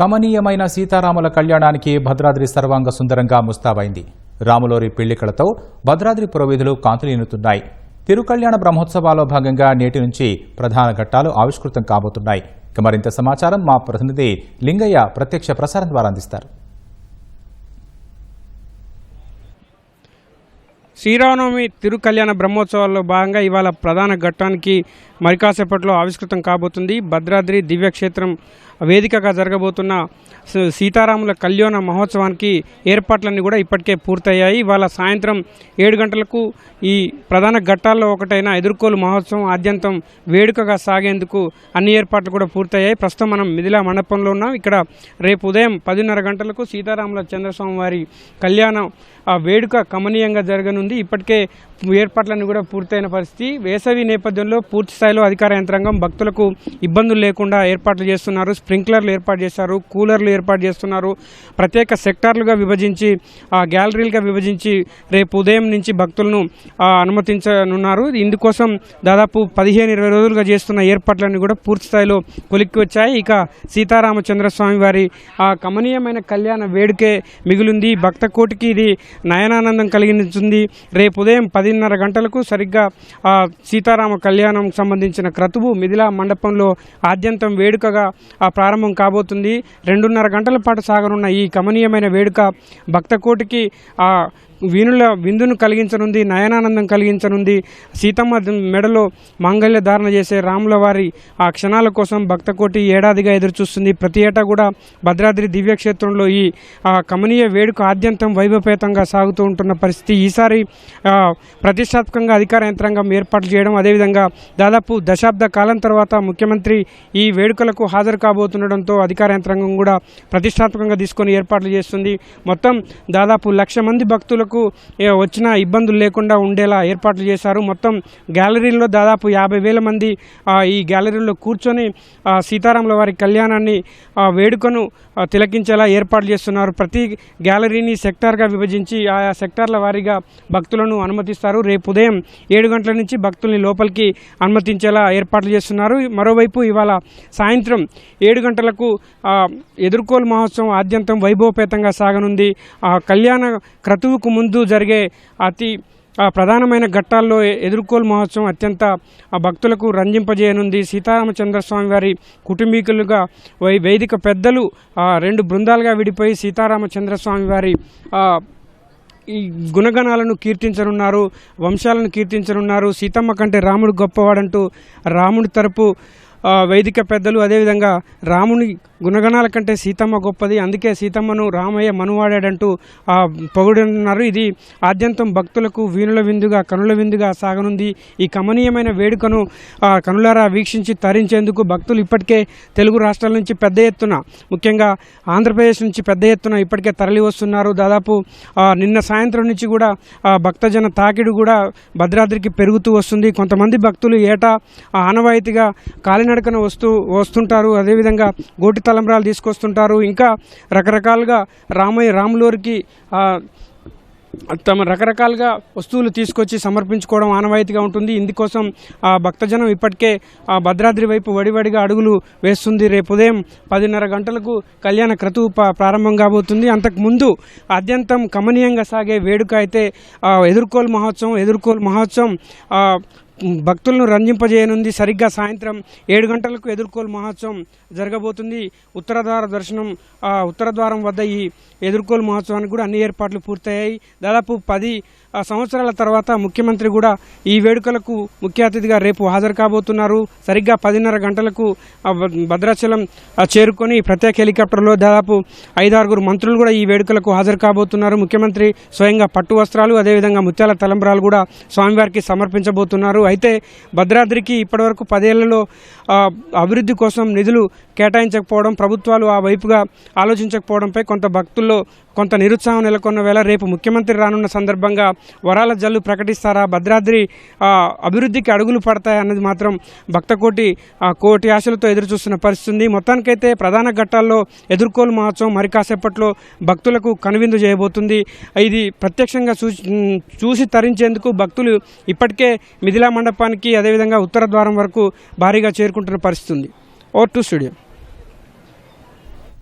కమనీయమైన సీతారాముల కళ్యాణానికి భద్రాద్రి సర్వాంగ సుందరంగా ముస్తాబైంది. రాములోరి పెళ్ళికలతో భద్రాద్రి పురవీధులు కాంతులీనుతున్నాయి తిరుకళ్యాణ బ్రహ్మోత్సవాల్లో భాగంగా నేటి నుంచి ప్రధాన ఘట్టాలు ఆవిష్కృతం కాబోతున్నాయి. ఇక మరింత సమాచారం మా ప్రతినిధి లింగయ్య ప్రత్యక్ష ప్రసారం ద్వారా అందిస్తారు. శ్రీరామనవమి తిరుకళ్యాణ బ్రహ్మోత్సవాల్లో భాగంగా ఇవాళ ప్రధాన ఘట్టానికి మరికాసేపట్లో ఆవిష్కృతం కాబోతుంది భద్రాద్రి దివ్యక్షేత్రం. వేదికగా జరగబోతున్న సీతారాముల కళ్యాణ మహోత్సవానికి ఏర్పాట్లన్నీ కూడా ఇప్పటికే పూర్తయ్యాయి. ఇవాళ సాయంత్రం ఏడు గంటలకు ఈ ప్రధాన ఘట్టాల్లో ఒకటైన ఎదుర్కోలు మహోత్సవం ఆద్యంతం వేడుకగా సాగేందుకు అన్ని ఏర్పాట్లు కూడా పూర్తయ్యాయి. ప్రస్తుతం మనం మిథిలా మండపంలో ఉన్నాం. ఇక్కడ రేపు ఉదయం పదిన్నర గంటలకు సీతారాముల చంద్రస్వామి వారి కళ్యాణం ఆ వేడుక కమనీయంగా జరగనుంది. ఇప్పటికే ఏర్పాట్లన్నీ కూడా పూర్తయిన పరిస్థితి. వేసవి నేపథ్యంలో పూర్తి స్థాయిలో అధికార యంత్రాంగం భక్తులకు ఇబ్బందులు లేకుండా ఏర్పాట్లు చేస్తున్నారు. స్ప్రింక్లర్లు ఏర్పాటు చేశారు కూలర్లు ఏర్పాటు చేస్తున్నారు. ప్రత్యేక సెక్టార్లుగా విభజించి ఆ గ్యాలరీలుగా విభజించి రేపు ఉదయం నుంచి భక్తులను అనుమతించనున్నారు. ఇందుకోసం దాదాపు పదిహేను ఇరవై రోజులుగా చేస్తున్న ఏర్పాట్లన్నీ కూడా పూర్తి స్థాయిలో కొలిక్కి వచ్చాయి. ఇక సీతారామచంద్రస్వామి వారి ఆ కమనీయమైన కళ్యాణ వేడుకే మిగిలింది. భక్త కోటికి ఇది నయనానందం కలిగించింది. రేపు ఉదయం పది పదిన్నర గంటలకు సరిగ్గా సీతారామ కళ్యాణం సంబంధించిన క్రతువు మిథిలా మండపంలో ఆద్యంతం వేడుకగా ఆ ప్రారంభం కాబోతుంది. రెండున్నర గంటల పాటు సాగనున్న ఈ కమనీయమైన వేడుక భక్త కోటికి ఆ వీణుల విందును కలిగించనుంది నయనానందం కలిగించనుంది. సీతమ్మ మెడలో మాంగళ్య ధారణ చేసే రాముల వారి ఆ క్షణాల కోసం భక్తకోటి ఏడాదిగా ఎదురుచూస్తుంది. ప్రతి ఏటా కూడా భద్రాద్రి దివ్యక్షేత్రంలో ఈ ఆ, కమనీయ వేడుక ఆద్యంతం వైభవపేతంగా సాగుతూ ఉంటున్న పరిస్థితి. ఈసారి ప్రతిష్టాత్మకంగా అధికార యంత్రాంగం ఏర్పాట్లు చేయడం అదేవిధంగా దాదాపు దశాబ్ద కాలం తర్వాత ముఖ్యమంత్రి ఈ వేడుకలకు హాజరు కాబోతుండడంతో అధికార యంత్రాంగం కూడా ప్రతిష్టాత్మకంగా తీసుకొని ఏర్పాట్లు చేస్తుంది. మొత్తం దాదాపు లక్ష మంది భక్తులకు వచ్చిన ఇబ్బందులు లేకుండా ఉండేలా ఏర్పాట్లు చేశారు. మొత్తం గ్యాలరీలో దాదాపు యాభై వేల మంది ఈ గ్యాలరీలో కూర్చొని సీతారాముల వారి కళ్యాణాన్ని ఆ, వేడుకను తిలకించేలా ఏర్పాట్లు చేస్తున్నారు. ప్రతి గ్యాలరీని సెక్టార్గా విభజించి ఆయా సెక్టార్ల వారీగా భక్తులను అనుమతిస్తారు. రేపు ఉదయం ఏడు గంటల నుంచి భక్తుల్ని లోపలికి అనుమతించేలా ఏర్పాట్లు చేస్తున్నారు. మరోవైపు ఇవాళ సాయంత్రం ఏడు గంటలకు ఎదుర్కోలు మహోత్సవం ఆద్యంతం వైభవపేతంగా సాగనుంది. ఆ కళ్యాణ క్రతువుకు ముందు జరిగే అతి ప్రధానమైన ఘట్టాల్లో ఎదుర్కోలు మహోత్సవం అత్యంత భక్తులకు రంజింపజేయనుంది. సీతారామచంద్రస్వామి వారి కుటుంబీకులుగా వై వేదిక పెద్దలు రెండు బృందాలుగా విడిపోయి సీతారామచంద్రస్వామి వారి ఈ గుణగణాలను కీర్తించనున్నారు వంశాలను కీర్తించనున్నారు. సీతమ్మ కంటే రాముడు గొప్పవాడంటూ రాముడి తరపు వేదిక పెద్దలు అదేవిధంగా రాముని గుణగణాల కంటే సీతమ్మ గొప్పది. అందుకే సీతమ్మను రామయ్య మనువాడాడంటూ పొగుడున్నారు. ఇది ఆద్యంతం భక్తులకు వీణుల విందుగా కనుల విందుగా సాగనుంది. ఈ కమనీయమైన వేడుకను కనులారా వీక్షించి తరించేందుకు భక్తులు ఇప్పటికే తెలుగు రాష్ట్రాల నుంచి పెద్ద ఎత్తున ముఖ్యంగా ఆంధ్రప్రదేశ్ నుంచి పెద్ద ఎత్తున ఇప్పటికే తరలి వస్తున్నారు. దాదాపు నిన్న సాయంత్రం నుంచి కూడా భక్తజన తాకిడి కూడా భద్రాద్రికి పెరుగుతూ వస్తుంది. కొంతమంది భక్తులు ఏటా ఆనవాయితీగా కాలిన కాలినడకన వస్తూ వస్తుంటారు. అదేవిధంగా గోటి తలంబ్రాలు తీసుకొస్తుంటారు. ఇంకా రకరకాలుగా రామయ్య రాములూరికి తమ రకరకాలుగా వస్తువులు తీసుకొచ్చి సమర్పించుకోవడం ఆనవాయితీగా ఉంటుంది. ఇందుకోసం ఆ భక్తజనం ఇప్పటికే ఆ భద్రాద్రి వైపు వడివడిగా అడుగులు వేస్తుంది. రేపు ఉదయం పదిన్నర గంటలకు కళ్యాణ క్రతువు ప్రారంభం కాబోతుంది. అంతకుముందు అత్యంతం కమనీయంగా సాగే వేడుక అయితే ఎదుర్కోలు మహోత్సవం ఎదుర్కోలు మహోత్సవం భక్తులను రంజింపజేయనుంది. సరిగ్గా సాయంత్రం ఏడు గంటలకు ఎదుర్కోలు మహోత్సవం జరగబోతుంది. ఉత్తరద్వార దర్శనం ఆ, ఉత్తరద్వారం వద్ద ఈ ఎదుర్కోలు మహోత్సవానికి కూడా అన్ని ఏర్పాట్లు పూర్తయ్యాయి. దాదాపు పది సంవత్సరాల తర్వాత ముఖ్యమంత్రి కూడా ఈ వేడుకలకు ముఖ్య అతిథిగా రేపు హాజరు కాబోతున్నారు. సరిగ్గా పదిన్నర గంటలకు భద్రాచలం చేరుకొని ప్రత్యేక హెలికాప్టర్లో దాదాపు ఐదారుగురు మంత్రులు కూడా ఈ వేడుకలకు హాజరు కాబోతున్నారు. ముఖ్యమంత్రి స్వయంగా పట్టు వస్త్రాలు అదేవిధంగా ముత్యాల తలంబ్రాలు కూడా స్వామివారికి సమర్పించబోతున్నారు. అయితే భద్రాద్రికి ఇప్పటివరకు పదేళ్ళలో అభివృద్ధి కోసం నిధులు కేటాయించకపోవడం ప్రభుత్వాలు ఆ వైపుగా ఆలోచించకపోవడంపై కొంత భక్తుల్లో కొంత నిరుత్సాహం నెలకొన్న వేళ రేపు ముఖ్యమంత్రి రానున్న సందర్భంగా వరాల జల్లు ప్రకటిస్తారా? భద్రాద్రి అభివృద్ధికి అడుగులు పడతాయి అన్నది మాత్రం భక్తకోటి కోటి ఆశలతో ఎదురు చూస్తున్న పరిస్థితి మొత్తానికైతే ప్రధాన ఘట్టాల్లో ఎదుర్కోలు మహోత్సవం మరి కాసేపట్లో భక్తులకు కనువిందు చేయబోతుంది. ఇది ప్రత్యక్షంగా చూసి చూసి తరించేందుకు భక్తులు ఇప్పటికే మిథిలా మండపానికి అదేవిధంగా ఉత్తర ద్వారం వరకు భారీగా చేరుకుంటున్న పరిస్థితి ఉంది. Over to studio.